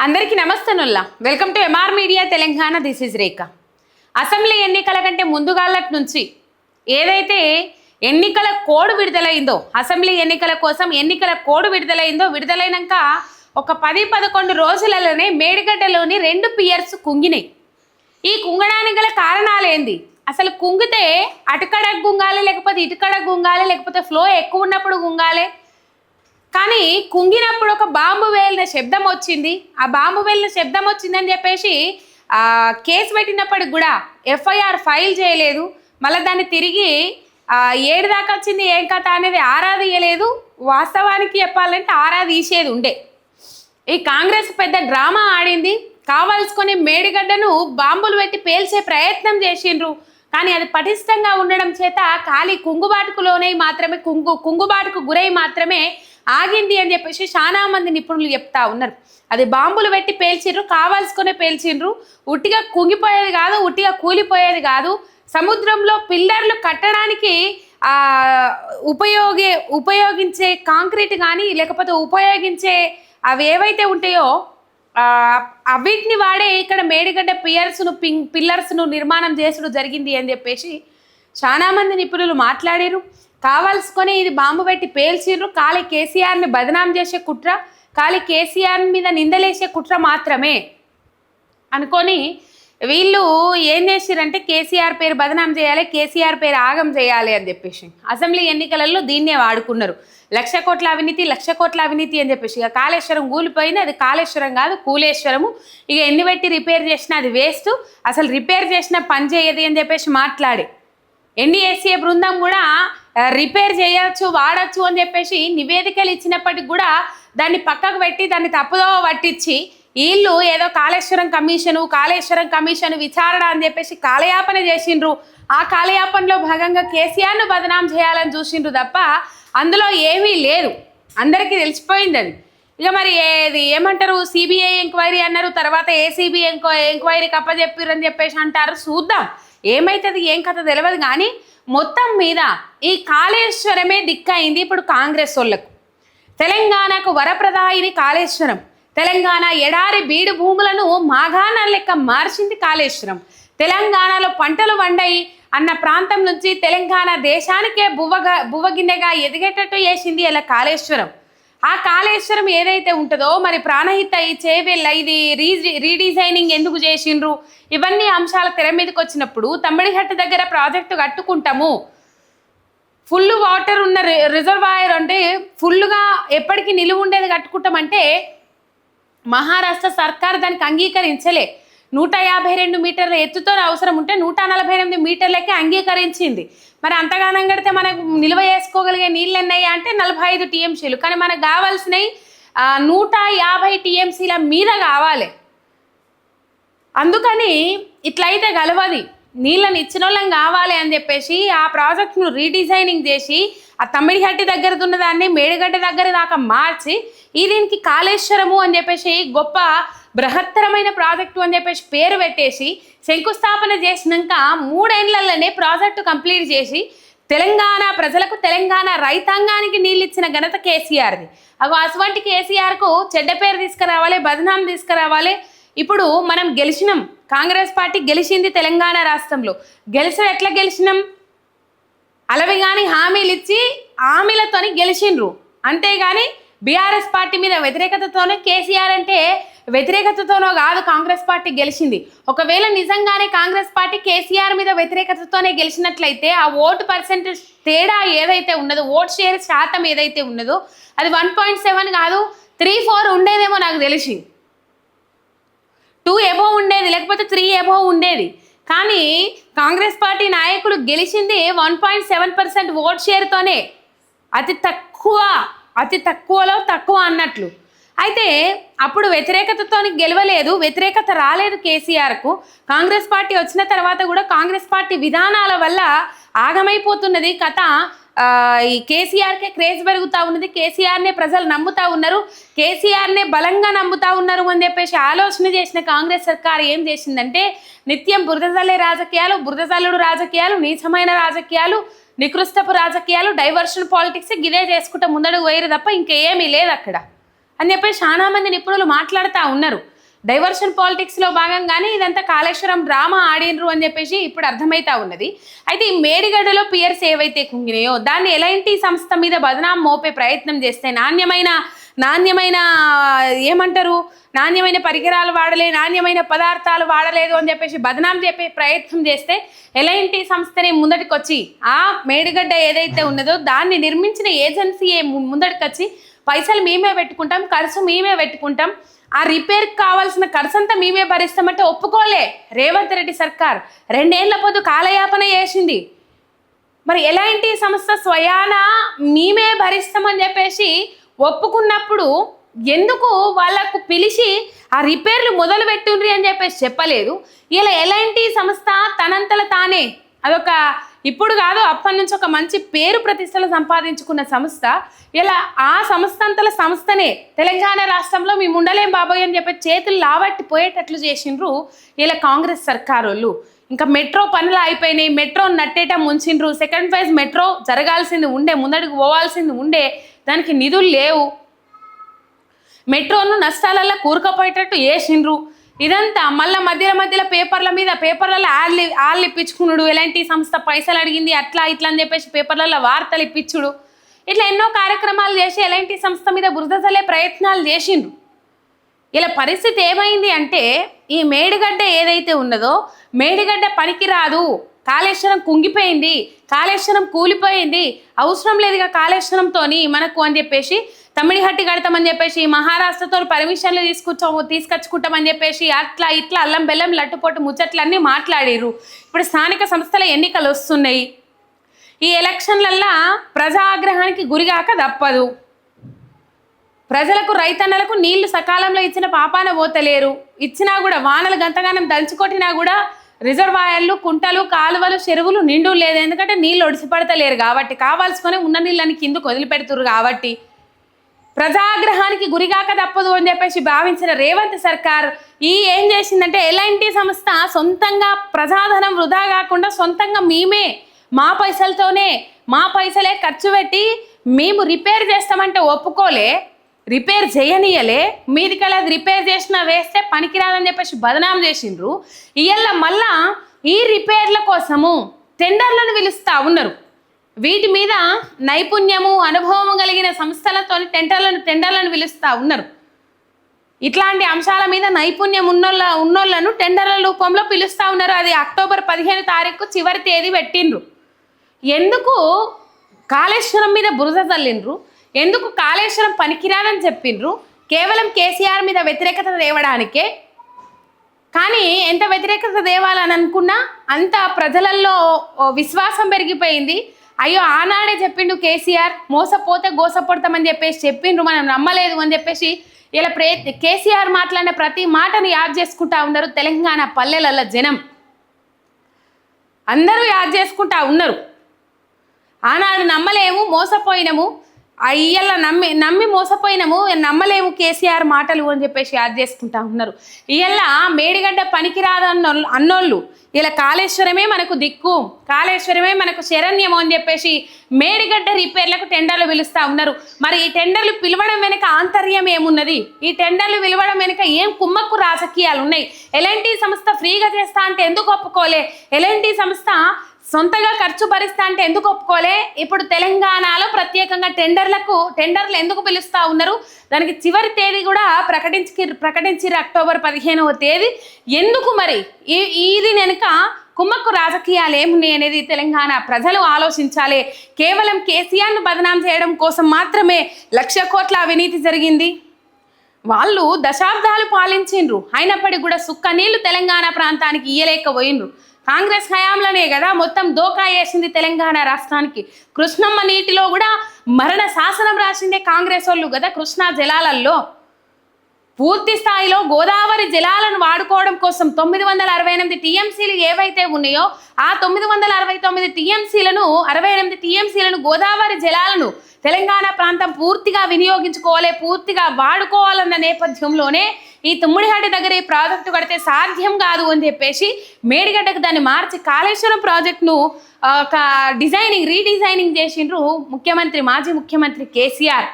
అందరికీ నమస్తనుల్లా welcome to MR media Telangana this is Rekha assembly ఎన్నికల కంటే ముందుగాలటి నుంచి ఏదైతే ఎన్నికల కోడ్ విడుదలైందో అసెంబ్లీ ఎన్నికల కోసం ఎన్నికల కోడ్ విడుదలైందో విడుదలైనాక ఒక పది పదకొండు రోజులలోనే మేడిగడ్డలోని రెండు పియర్స్ కుంగినాయి. ఈ కుంగడానికి గల కారణాలు ఏంది? అసలు కుంగితే అటుకడ గుంగాలి లేకపోతే ఇటుకడ గుంగాలి లేకపోతే ఫ్లో ఎక్కువ ఉన్నప్పుడు గుంగాలి కానీ కుంగినప్పుడు ఒక బాంబు వేలిన శబ్దం వచ్చింది. ఆ బాంబు వేలిన శబ్దం వచ్చిందని చెప్పేసి ఆ, కేసు పెట్టినప్పటికి కూడా ఎఫ్ఐఆర్ ఫైల్ చేయలేదు. మళ్ళీ దాన్ని తిరిగి ఏడు దాకా వచ్చింది ఏం కథ అనేది ఆరాదీయలేదు వాస్తవానికి చెప్పాలంటే ఆరా తీసేది ఉండే. ఈ కాంగ్రెస్ పెద్ద డ్రామా ఆడింది. కావాల్సుకొని మేడిగడ్డను బాంబులు పెట్టి పేల్చే ప్రయత్నం చేసిండ్రు. కానీ అది పటిష్టంగా ఉండడం చేత ఖాళీ కుంగుబాటుకులోనే మాత్రమే కుంగు కుంగుబాటుకు గురై మాత్రమే ఆగింది అని చెప్పేసి చాలా మంది నిపుణులు చెప్తా ఉన్నారు. అది బాంబులు పెట్టి పేల్చిండ్రు కావాల్సుకునే పేల్చిండ్రు ఉట్టిగా కుంగిపోయేది కాదు ఉట్టిగా కూలిపోయేది కాదు. సముద్రంలో పిల్లర్లు కట్టడానికి ఆ ఉపయోగే ఉపయోగించే కాంక్రీట్ కానీ లేకపోతే ఉపయోగించే అవి ఏవైతే ఉంటాయో అవిటిని వాడే ఇక్కడ మేడిగడ్డ పియర్స్ను పిం పిల్లర్స్ను నిర్మాణం చేసుడు జరిగింది అని చెప్పేసి చాలామంది నిపుణులు మాట్లాడారు కావాల్సుకొని ఇది బాంబు పెట్టి పేల్చిర్రు. కాలి కేసీఆర్ని బదనాం చేసే కుట్ర కాలి కేసీఆర్ మీద నిందలేసే కుట్ర మాత్రమే అనుకొని వీళ్ళు ఏం చేసిరంటే కేసీఆర్ పేరు బదనాం చేయాలి కేసీఆర్ పేరు ఆగం చేయాలి అని చెప్పేసి. అసెంబ్లీ ఎన్నికలలో దీన్నే వాడుకున్నారు. లక్ష కోట్ల అవినీతి లక్ష కోట్ల అవినీతి అని చెప్పేసి. ఇక కాళేశ్వరం కూలిపోయింది అది కాళేశ్వరం కాదు కూలేశ్వరము. ఇక ఎన్ని పెట్టి రిపేర్ చేసినా అది వేస్ట్. అసలు రిపేర్ చేసినా పని చేయదు అని చెప్పేసి మాట్లాడి. ఎన్డీఎస్ఏ బృందం కూడా రిపేర్ చేయొచ్చు వాడచ్చు అని చెప్పేసి నివేదికలు ఇచ్చినప్పటికి కూడా దాన్ని పక్కకు పెట్టి దాన్ని తప్పుదో పట్టించి వీళ్ళు ఏదో కాళేశ్వరం కమిషను కాళేశ్వరం కమిషన్ విచారణ అని చెప్పేసి కాలయాపన చేసిండ్రు. ఆ కాలయాపనలో భాగంగా కేసీఆర్ను బదనాం చేయాలని చూసిండ్రు తప్ప అందులో ఏమీ లేదు. అందరికీ తెలిసిపోయింది అది. ఇక మరి ఏది ఏమంటారు? సిబిఐ ఎంక్వైరీ అన్నారు తర్వాత ఏసీబీ ఎంక్వై ఎంక్వైరీకి అప్పచెప్పారు అని చెప్పేసి అంటారు. చూద్దాం. ఏమైతుంది ఏం కథ తెలియదు కానీ మొత్తం మీద ఈ కాళేశ్వరమే దిక్కయింది ఇప్పుడు కాంగ్రెస్ వాళ్ళకు. తెలంగాణకు వరప్రదాయిని కాళేశ్వరం. తెలంగాణ ఎడారి బీడు భూములను మాఘాన లెక్క మార్చింది కాళేశ్వరం. తెలంగాణలో పంటలు వండాయి అన్న ప్రాంతం నుంచి తెలంగాణ దేశానికే బువ్వగా బువ్వగిన్నెగా ఎదిగేటట్టు చేసింది ఇలా కాళేశ్వరం. ఆ కాళేశ్వరం ఏదైతే ఉంటుందో మరి ప్రాణహిత ఈ చేవెళ్ళ ఇది రీ రీడిజైనింగ్ ఎందుకు చేసిండ్రు? ఇవన్నీ అంశాల తెర మీదకి వచ్చినప్పుడు తమ్మిడిహట్ట దగ్గర ప్రాజెక్టు కట్టుకుంటాము. ఫుల్ వాటర్ ఉన్న రిజర్వాయర్ అంటే ఫుల్గా ఎప్పటికీ నిలువ ఉండేది కట్టుకుంటామంటే మహారాష్ట్ర సర్కార్ దానికి అంగీకరించలే. నూట యాభై రెండు మీటర్ల ఎత్తుతో అవసరం ఉంటే నూట నలభై ఎనిమిది మీటర్లకే అంగీకరించింది. మరి అంతగానం కడితే మనకు నిల్వ చేసుకోగలిగే నీళ్ళు ఎన్నయ్యా అంటే నలభై ఐదు టీఎంసీలు. కానీ మనకు కావాల్సినవి నూట యాభై టీఎంసీల మీద కావాలి. అందుకని ఇట్లయితే గలవది. నీళ్ళని ఇచ్చిన వాళ్ళం కావాలి అని చెప్పేసి ఆ ప్రాజెక్ట్ను రీడిజైనింగ్ చేసి ఆ తమ్మిడిహట్టి దగ్గర ఉన్న దాన్ని మేడిగడ్డ దగ్గర దాకా మార్చి ఈ దీనికి కాళేశ్వరము అని చెప్పేసి గొప్ప బృహత్తరమైన ప్రాజెక్టు అని చెప్పేసి పేరు పెట్టేసి శంకుస్థాపన చేసినాక మూడేళ్ళలోనే ప్రాజెక్టు కంప్లీట్ చేసి తెలంగాణ ప్రజలకు తెలంగాణ రైతాంగానికి నీళ్ళు ఇచ్చిన ఘనత కేసీఆర్ది. అగో అటువంటి కేసీఆర్కు చెడ్డ పేరు తీసుకురావాలి బదనాం తీసుకురావాలి. ఇప్పుడు మనం గెలిచినాం. కాంగ్రెస్ పార్టీ గెలిచింది తెలంగాణ రాష్ట్రంలో. గెలిచిన ఎట్లా గెలిచినాం? అలవి కానీ హామీలు ఇచ్చి హామీలతోని గెలిచిండ్రు. అంతేగాని బీఆర్ఎస్ పార్టీ మీద వ్యతిరేకతతోనే కేసీఆర్ అంటే వ్యతిరేకతతోనో కాదు కాంగ్రెస్ పార్టీ గెలిచింది. ఒకవేళ నిజంగానే కాంగ్రెస్ పార్టీ కేసీఆర్ మీద వ్యతిరేకతతోనే గెలిచినట్లయితే ఆ ఓటు పర్సెంటేజ్ తేడా ఏదైతే ఉన్నదో ఓట్ షేర్ శాతం ఏదైతే ఉన్నదో అది వన్ పాయింట్ సెవెన్ కాదు త్రీ ఫోర్ ఉండేదేమో నాకు తెలిసి. టూ ఎబో ఉండేది లేకపోతే త్రీ ఎబో ఉండేది. కానీ కాంగ్రెస్ పార్టీ నాయకులు గెలిచింది one point seven percent vote షేర్తోనే. అతి తక్కువ అతి తక్కువలో తక్కువ అన్నట్లు. అయితే అప్పుడు వ్యతిరేకతతో గెలవలేదు వ్యతిరేకత రాలేదు కేసీఆర్కు. కాంగ్రెస్ పార్టీ వచ్చిన తర్వాత కూడా కాంగ్రెస్ పార్టీ విధానాల వల్ల ఆగమైపోతున్నది కథ ఈ కేసీఆర్కే క్రేజ్ పెరుగుతూ ఉన్నది కేసీఆర్నే ప్రజలు నమ్ముతా ఉన్నారు కేసీఆర్నే బలంగా నమ్ముతా ఉన్నారు అని చెప్పేసి ఆలోచన చేసిన కాంగ్రెస్ సర్కార్ ఏం చేసిందంటే నిత్యం బురదజల్లే రాజకీయాలు బురదజల్లుడు రాజకీయాలు నీచమైన రాజకీయాలు నికృష్టపు రాజకీయాలు డైవర్షన్ పాలిటిక్స్ గిదే చేసుకుంటూ ముందడుగు వేయరు తప్ప ఇంకేమీ లేదు అక్కడ. అని చెప్పి చాలా మంది నిపుణులు మాట్లాడుతూ ఉన్నారు. డైవర్షన్ పాలిటిక్స్లో భాగంగానే ఇదంతా కాళేశ్వరం డ్రామా ఆడినరు అని చెప్పేసి ఇప్పుడు అర్థమైతా ఉన్నది. అయితే ఈ మేడిగడ్డలో పియర్స్ ఏవైతే కుంగినాయో దాన్ని ఎలాంటి సంస్థ మీద బదనాం మోపే ప్రయత్నం చేస్తే నాణ్యమైన నాణ్యమైన ఏమంటారు నాణ్యమైన పరికరాలు వాడలే నాణ్యమైన పదార్థాలు వాడలేదు అని చెప్పేసి బదనాం చెప్పే ప్రయత్నం చేస్తే ఎలాంటి సంస్థని ముందటికొచ్చి ఆ మేడిగడ్డ ఏదైతే ఉన్నదో దాన్ని నిర్మించిన ఏజెన్సీ ముందటికొచ్చి పైసలు మేమే పెట్టుకుంటాం ఖర్చు మేమే పెట్టుకుంటాం. ఆ రిపేర్కి కావాల్సిన ఖర్చు అంతా మేమే భరిస్తామంటే ఒప్పుకోలే. రేవంత్ రెడ్డి సర్కార్ రెండేళ్ళ పొద్దు కాలయాపన చేసింది. మరి ఎలాంటి సంస్థ స్వయాన మేమే భరిస్తామని చెప్పేసి ఒప్పుకున్నప్పుడు ఎందుకు వాళ్ళకు పిలిచి ఆ రిపేర్లు మొదలు పెట్టుండ్రి అని చెప్పేసి చెప్పలేదు. ఇలా ఎలాంటి సంస్థ తనంతల తానే అదొక ఇప్పుడు కాదు అప్పటి నుంచి ఒక మంచి పేరు ప్రతిష్టలు సంపాదించుకున్న సంస్థ. ఇలా ఆ సంస్థ అంతల సంస్థనే తెలంగాణ రాష్ట్రంలో మేము ఉండలేం బాబోయ్ అని చెప్పి చేతులు లావట్టి పోయేటట్లు చేసిండ్రు ఇలా కాంగ్రెస్ సర్కారోళ్ళు. ఇంకా మెట్రో పనులు అయిపోయినాయి మెట్రో నట్టేట ముంచిండ్రు. సెకండ్ ఫేజ్ మెట్రో జరగాల్సింది ఉండే ముందడికి పోవాల్సింది ఉండే. దానికి నిధులు లేవు. మెట్రోను నష్టాలల్లో కూరుకపోయేటట్టు వేసిండ్రు ఇదంతా మళ్ళీ మధ్యలో మధ్యలో పేపర్ల మీద పేపర్లలో ఆళ్ళు ఆళ్ళు ఇప్పించుకున్నాడు ఎలాంటి సంస్థ పైసలు అడిగింది అట్లా ఇట్లా అని చెప్పేసి పేపర్లలో వార్తలు ఇప్పించుడు. ఇట్లా ఎన్నో కార్యక్రమాలు చేసి ఎలాంటి సంస్థ మీద బురద చల్లే ప్రయత్నాలు చేసిండ్రు. ఇలా పరిస్థితి ఏమైంది అంటే ఈ మేడిగడ్డ ఏదైతే ఉన్నదో మేడిగడ్డ పనికిరాదు. కాళేశ్వరం కుంగిపోయింది కాళేశ్వరం కూలిపోయింది. అవసరం లేదుగా కాళేశ్వరంతో మనకు అని చెప్పేసి తమిళహట్టి కడతామని చెప్పేసి మహారాష్ట్రతో పర్మిషన్లు తీసుకొచ్చాము తీసుకొచ్చుకుంటామని చెప్పేసి అట్లా ఇట్లా అల్లం బెల్లం లట్టుపోటు ముచ్చట్లన్నీ మాట్లాడిర్రు. ఇప్పుడు స్థానిక సంస్థల ఎన్నికలు వస్తున్నాయి. ఈ ఎలక్షన్లల్లా ప్రజా ఆగ్రహానికి గురిగాక తప్పదు. ప్రజలకు రైతన్నలకు నీళ్ళు సకాలంలో ఇచ్చిన పాపాన పోతలేరు. ఇచ్చినా కూడా వానలు గంతగానం దంచుకొట్టినా కూడా రిజర్వాయర్లు కుంటలు కాలువలు చెరువులు నిండు లేదు ఎందుకంటే నీళ్ళు ఒడిసిపడతలేరు కాబట్టి కావాల్సుకొని ఉన్న నీళ్ళని కిందకు వదిలిపెడుతురు కాబట్టి. ప్రజాగ్రహానికి గురిగాక తప్పదు అని చెప్పేసి భావించిన రేవంత్ సర్కార్ ఈ ఏం చేసిందంటే ఎలాంటి సంస్థ సొంతంగా ప్రజాధనం వృధా కాకుండా సొంతంగా మేమే మా పైసలతోనే మా పైసలే ఖర్చు పెట్టి మేము రిపేర్ చేస్తామంటే ఒప్పుకోలే రిపేర్ చేయనీయలే మీదికెళ్ళి అది రిపేర్ చేసినా వేస్తే పనికిరాదని చెప్పేసి బదనాం చేసిండ్రు. ఇవాళ మళ్ళా ఈ రిపేర్ల కోసము టెండర్లను పిలుస్తా ఉన్నారు. వీటి మీద నైపుణ్యము అనుభవం కలిగిన సంస్థలతో టెండర్లను టెండర్లను పిలుస్తా ఉన్నారు. ఇట్లాంటి అంశాల మీద నైపుణ్యం ఉన్నోళ్ళ ఉన్నోళ్ళను టెండర్ల రూపంలో పిలుస్తా ఉన్నారు. అది అక్టోబర్ పదిహేను తారీఖు చివరి తేదీ పెట్టిండ్రు. ఎందుకు కాళేశ్వరం మీద బురద చల్లిండ్రు ఎందుకు కాళేశ్వరం పనికిరానని చెప్పిండ్రు కేవలం కేసీఆర్ మీద వ్యతిరేకత తేవడానికే? కానీ ఎంత వ్యతిరేకత తేవాలని అనుకున్నా అంత ప్రజలల్లో విశ్వాసం పెరిగిపోయింది. అయ్యో ఆనాడే చెప్పిండు కేసీఆర్ మోసపోతే గోసపడతామని చెప్పేసి చెప్పిండ్రు మనం నమ్మలేదు అని చెప్పేసి ఇలా ప్రే కేసీఆర్ మాట్లాడిన ప్రతి మాటను యాద్ చేసుకుంటా ఉన్నారు తెలంగాణ పల్లెలలో జనం. అందరూ యాద్ చేసుకుంటా ఉన్నారు. ఆనాడు నమ్మలేము మోసపోయినము అయ్యల్ల నమ్మి నమ్మి మోసపోయినము నమ్మలేము కేసీఆర్ మాటలు అని చెప్పేసి యాద్ చేసుకుంటా ఉన్నారు. ఇయ్యల్ల మేడిగడ్డ పనికిరాదు అన్న అన్నోళ్ళు. ఇలా కాళేశ్వరమే మనకు దిక్కు కాళేశ్వరమే మనకు శరణ్యము అని చెప్పేసి మేడిగడ్డ రిపేర్లకు టెండర్లు పిలుస్తా ఉన్నారు. మరి ఈ టెండర్లు పిలవడం వెనుక ఆంతర్యం ఏమున్నది? ఈ టెండర్లు పిలవడం వెనుక ఏం కుమ్మక్కు రాజకీయాలు ఉన్నాయి ఎలాంటి సంస్థ ఫ్రీగా చేస్తా అంటే ఎందుకు ఒప్పుకోలే? ఎలాంటి సంస్థ సొంతగా ఖర్చు భరిస్తా అంటే ఎందుకు ఒప్పుకోలే? ఇప్పుడు తెలంగాణలో ప్రత్యేకంగా టెండర్లకు టెండర్లు ఎందుకు పిలుస్తా ఉన్నారు? దానికి చివరి తేదీ కూడా ప్రకటించి ప్రకటించారు అక్టోబర్ పదిహేనవ తేదీ. ఎందుకు మరి? ఈ ఇది వెనుక కుమ్మక్కు రాజకీయాలు ఏమున్నాయి అనేది తెలంగాణ ప్రజలు ఆలోచించాలి. కేవలం కేసీఆర్ను బదనాం చేయడం కోసం మాత్రమే లక్ష కోట్ల అవినీతి జరిగింది. వాళ్ళు దశాబ్దాలు పాలించిండ్రు. అయినప్పటికీ కూడా సుక్క నీళ్ళు తెలంగాణ ప్రాంతానికి ఇయ్యలేకపోయినరు కాంగ్రెస్ హయాంలోనే కదా మొత్తం దోకా వేసింది తెలంగాణ రాష్ట్రానికి. కృష్ణమ్మ నీటిలో కూడా మరణ శాసనం రాసిందే కాంగ్రెస్ వాళ్ళు కదా కృష్ణా జలాలల్లో. పూర్తి స్థాయిలో గోదావరి జలాలను వాడుకోవడం కోసం తొమ్మిది వందల అరవై ఎనిమిది టీఎంసీలు ఏవైతే ఉన్నాయో ఆ తొమ్మిది వందల అరవై తొమ్మిది టీఎంసీలను అరవై ఎనిమిది టీఎంసీలను గోదావరి జలాలను తెలంగాణ ప్రాంతం పూర్తిగా వినియోగించుకోవాలి పూర్తిగా వాడుకోవాలన్న నేపథ్యంలోనే ఈ తుమ్మిడిహట్టి దగ్గర ఈ ప్రాజెక్టు కడితే సాధ్యం కాదు అని చెప్పేసి మేడిగడ్డకు దాన్ని మార్చి కాళేశ్వరం ప్రాజెక్టును ఒక డిజైనింగ్ రీడిజైనింగ్ చేసిండ్రు ముఖ్యమంత్రి మాజీ ముఖ్యమంత్రి కేసీఆర్.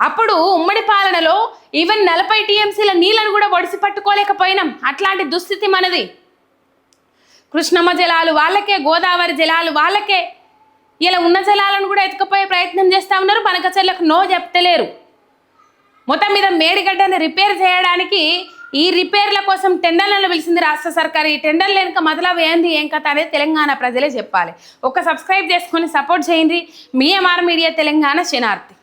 అప్పుడు ఉమ్మడి పాలనలో ఈవెన్ నలభై టీఎంసీల నీళ్ళను కూడా ఒడిసి పట్టుకోలేకపోయినాం. అట్లాంటి దుస్థితి మనది. కృష్ణమ్మ జలాలు వాళ్ళకే గోదావరి జలాలు వాళ్ళకే. ఇలా ఉన్న జలాలను కూడా ఎత్తుకుపోయే ప్రయత్నం చేస్తూ ఉన్నారు. పనకచర్లకు నో చెప్తలేరు. మొత్తం మీద మేడిగడ్డని రిపేర్ చేయడానికి ఈ రిపేర్ల కోసం టెండర్లను పిలిచింది రాష్ట్ర సర్కార్. ఈ టెండర్లు వెనుక మొదలవ ఏంది ఏం కథ అనేది తెలంగాణ ప్రజలే చెప్పాలి. ఒక సబ్స్క్రైబ్ చేసుకొని సపోర్ట్ చేయండి. మీ ఎంఆర్ మీడియా తెలంగాణ శనార్థి